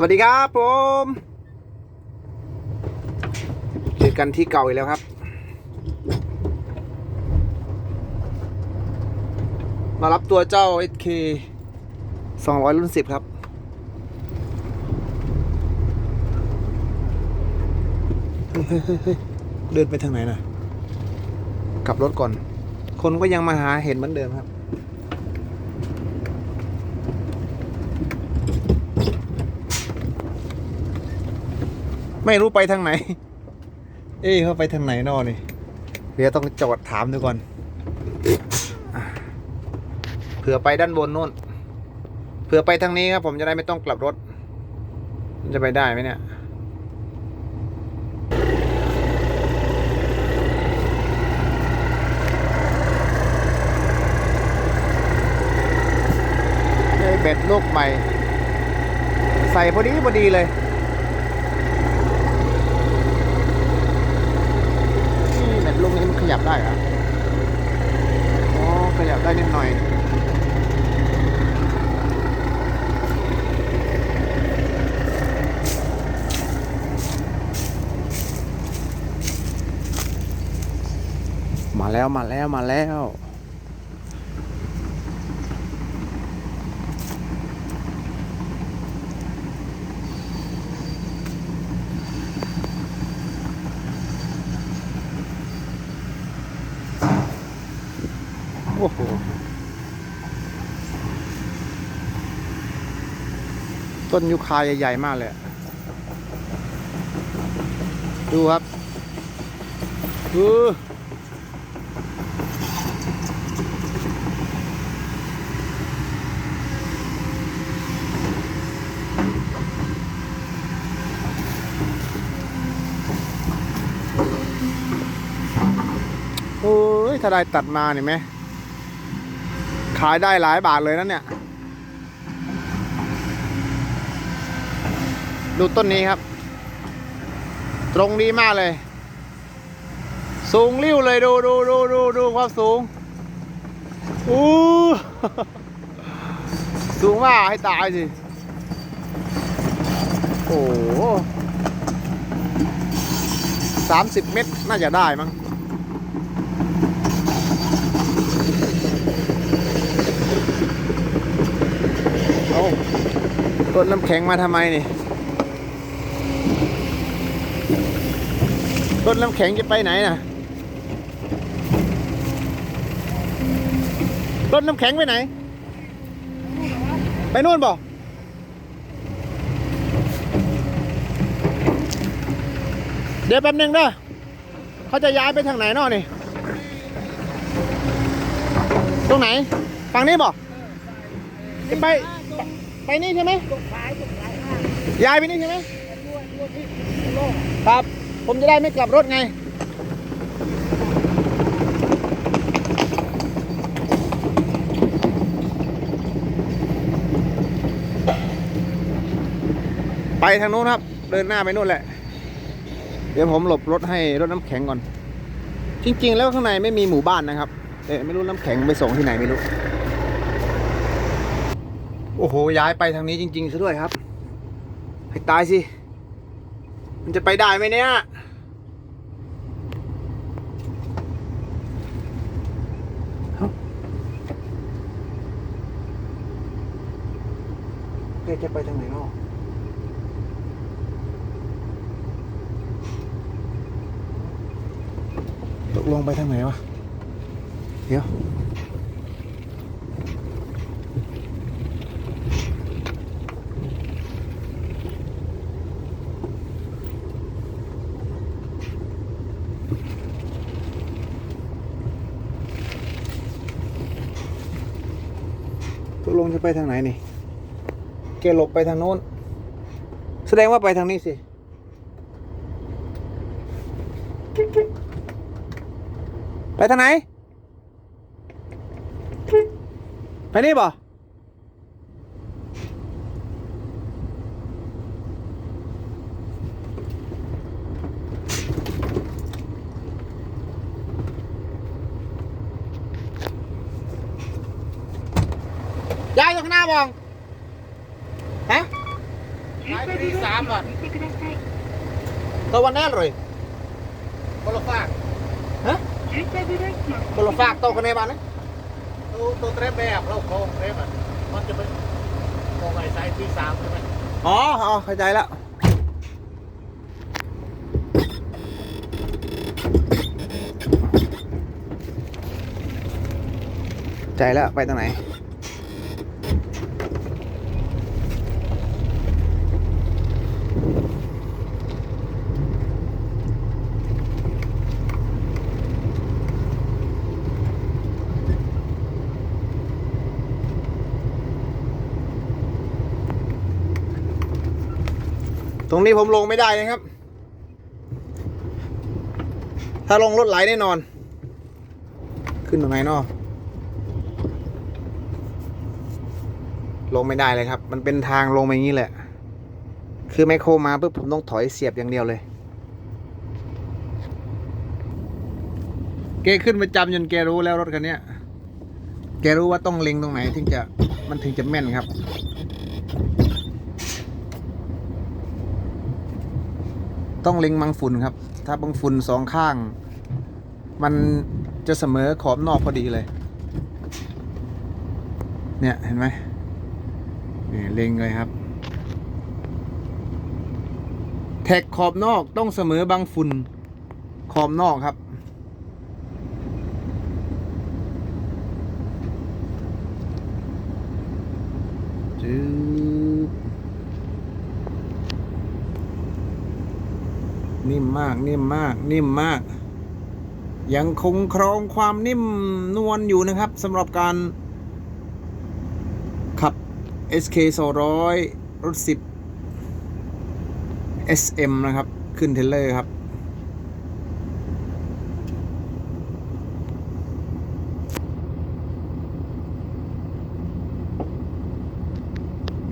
สวัสดีครับผมเจอกันที่เก่าอีกแล้วครับ มารับตัวเจ้า SK 200 รุ่น 10 ครับเฮ้ยเฮ้ยเฮ้ยเดินไปทางไหนนะกลับรถก่อน คนก็ยังมาหาเห็นเหมือนเดิมครับ ไม่รู้ไปทางไหน เอ้ยเขาไปทางไหนนอนี่เดี๋ยวต้องจอดถามดูก่อนเผื่อไปด้านบนนู่นเผื่อไปทางนี้ครับผมจะได้ไม่ต้องกลับรถ จะไปได้ไหมเนี่ยได้เบ็ดลูกใหม่ ใส่พอดีพอดีเลย นี่เบ็ดลูกนี้มันข ยับได้เหรออ๋อขยับได้นิดหน่อยมาแล้วมาแล้วมาแล้ว โอ้โหต้นยูคาใหญ่ ๆ มากเลย ดูครับดูโอ้ยถ้าได้ตัดมาเนี่ยไหม ขายได้หลายบาทเลยนะเนี่ย ดูต้นนี้ครับ ตรงนี้มากเลย สูงริ้วเลยดูดูดูดูดูความสูงอู้สูงมากให้ตายสิ โอ้สามสิบเมตรน่าจะได้มั้ง เอา ต้นน้ำแข็งมาทำไมนี่ต้นน้ำแข็งจะไปไหนน่ะต้นน้ำแข็งไปไหน ไปนู่นบ่เดี๋ยวแป๊บนึงเด้อเขาจะย้ายไปทางไหนนอนี่ ตรงไหน ฝั่งนี้บ่จะไป ไปนี่ใช่ไหมย้ายไปนี่ใช่ไหมครับ ผมจะได้ไม่กลับรถไง ไปทางนู้นครับ เดินหน้าไปนู่นแหละ เดี๋ยวผมหลบรถให้รถน้ำแข็งก่อน จริง ๆ แล้วข้างในไม่มีหมู่บ้านนะครับแต่ไม่รู้น้ำแข็งไปส่งที่ไหนไม่รู้ โอ้โห ย้ายไปทางนี้จริงๆซะด้วยครับ ให้ตายสิ มันจะไปได้ไหมเนี่ยเอ้าแกจะไปทางไหนเนาะตกลงไปทางไหนวะ เดี๋ยว ตกลงจะไปทางไหนนี่ แกหลบไปทางโน้น แสดงว่าไปทางนี้สิ ไปทางไหน ไปนี่บ่ ยายอยู่ข้างหน้าบองฮะสายที่สามอะตัววันแน่เลยคนละฝากฮะคนละฝากโตกันในบ้านนะตัวตัวเทรปแบบเราโค้งเทรปอะมันจะเป็นโค้งไอ้สายที่สามใช่ไหมอ๋ออ๋อเข้าใจแล้วใจแล้วไปตรงไหน ตรงนี้ผมลงไม่ได้นะครับ ถ้าลงรถไหลแน่นอน ขึ้นตรงไหนเนาะลงไม่ได้เลยครับ มันเป็นทางลงไปอย่างนี้แหละ คือไมโครมาปุ๊บผมต้องถอยเสียบอย่างเดียวเลย เกขึ้นประจำจนแกรู้แล้วรถคันนี้แกรู้ว่าต้องเล็งตรงไหนถึงจะมันถึงจะแม่นครับ ต้องเล็งบังฝุ่นครับ ถ้าบังฝุ่นสองข้าง มันจะเสมอขอบนอกพอดีเลย เนี่ยเห็นไหมนี่เล็งเลยครับแท็กขอบนอกต้องเสมอบังฝุ่นขอบนอกครับ จืบ นิ่มมาก นิ่มมาก นิ่มมาก ยังคงครองความนิ่มนวลอยู่นะครับสำหรับการ ขับ SK 200รถ 10 SM นะครับ ขึ้นเทเลอร์ครับ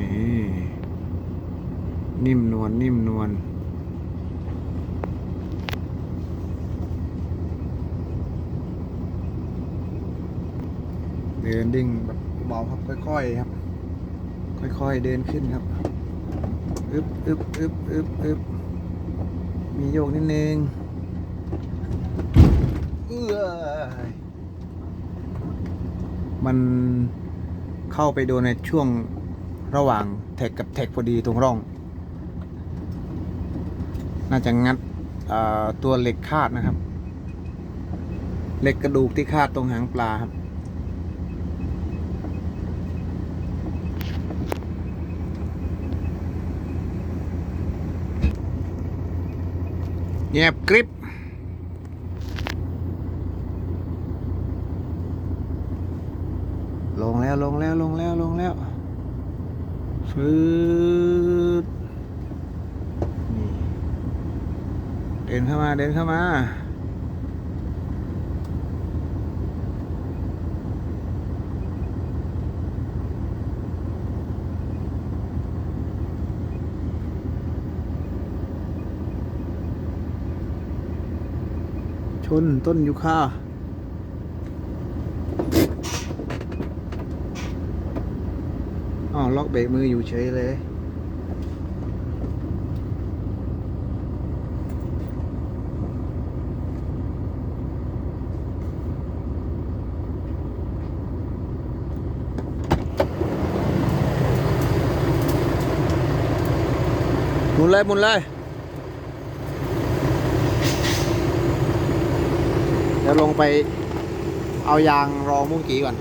นี่นิ่มนวลนิ่มนวล เดินดิ่งแบบเบาครับค่อยๆครับ ค่อยๆเดินขึ้นครับอึบอึบอึบอึบอึบมีโยกนิดนึงเอื้อมันเข้าไปโดนในช่วงระหว่างแท็กกับแท็กพอดีตรงร่อง น่าจะงัดตัวเหล็กคาดนะครับ เหล็กกระดูกที่คาดตรงหางปลาครับ เงียบกริบลงแล้วลงแล้วลงแล้วลงแล้วฟืดนี่เดินเข้ามาเดินเข้ามา ชนต้นยูคาอ๋อล็อกเบรกมืออยู่เฉยเลยหมุนเลยหมุนเลย ดี๋ยวลงไปเอายางรองมุ่งกีก่อน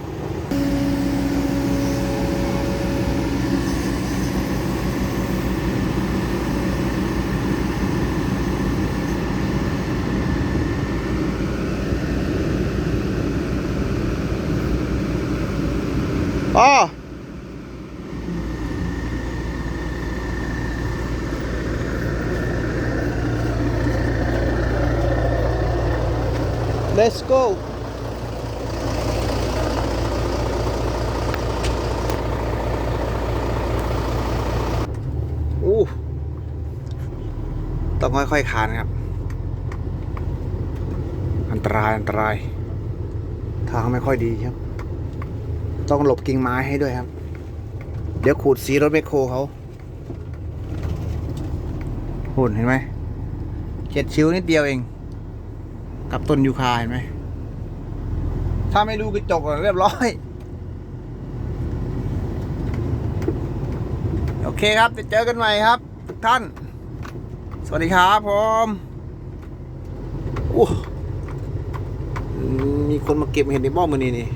อ๋อ Let's go อู้ต้องค่อยๆคานครับ อันตรายอันตราย ทางไม่ค่อยดีครับ ต้องหลบกิ่งไม้ให้ด้วยครับ เดี๋ยวขูดสีรถแมคโครเขาหุ่นเห็นไหมเจ็ดชิ้วนิดเดียวเอง กับต้นยูคาเห็นไหม ถ้าไม่ดูกระจกเรียบร้อย โอเคครับจะเจอกันใหม่ครับ ทุกท่าน สวัสดีครับผมอู้มมีคนมาเก็บเห็ดในบ้อมือนี่นี่